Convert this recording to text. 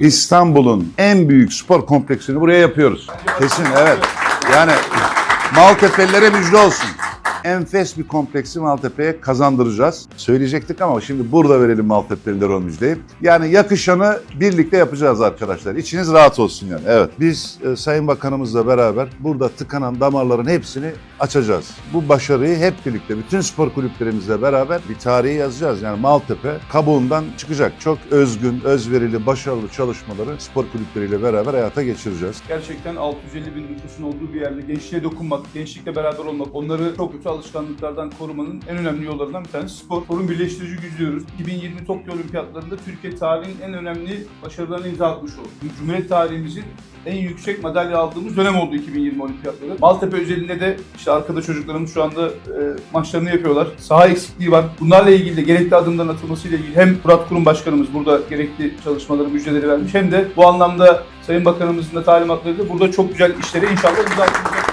İstanbul'un en büyük spor kompleksini buraya yapıyoruz. Kesin evet. Yani Maltepe'lilere müjde olsun. Enfes bir kompleksi Maltepe'ye kazandıracağız. Söyleyecektik ama şimdi burada verelim Maltepe'lilere o müjdeyi. Yani yakışanı birlikte yapacağız arkadaşlar. İçiniz rahat olsun yani. Evet. Biz e, Sayın Bakanımızla beraber burada tıkanan damarların hepsini açacağız. Bu başarıyı hep birlikte bütün spor kulüplerimizle beraber bir tarihi yazacağız. Yani Maltepe kabuğundan çıkacak. Çok özgün, özverili, başarılı çalışmaları spor kulüpleriyle beraber hayata geçireceğiz. Gerçekten 650 bin nüfusun olduğu bir yerde gençliğe dokunmak, gençlikle beraber olmak, onları çok kötü alışkanlıklardan korumanın en önemli yollarından bir tanesi spor. Sporun birleştirici gücü diyoruz. 2020 Tokyo Olimpiyatlarında Türkiye tarihinin en önemli başarılarını imza atmış oldu. Cumhuriyet tarihimizin en yüksek madalya aldığımız dönem oldu 2020 Olimpiyatları. Maltepe özelinde de işte arkada çocuklarımız şu anda e, maçlarını yapıyorlar. Saha eksikliği var. Bunlarla ilgili de gerekli adımların atılmasıyla ilgili hem Murat Kurum Başkanımız burada gerekli çalışmaları, müjdeleri vermiş hem de bu anlamda Sayın Bakanımızın da talimatları da burada çok güzel işlere inşallah imza atılacak.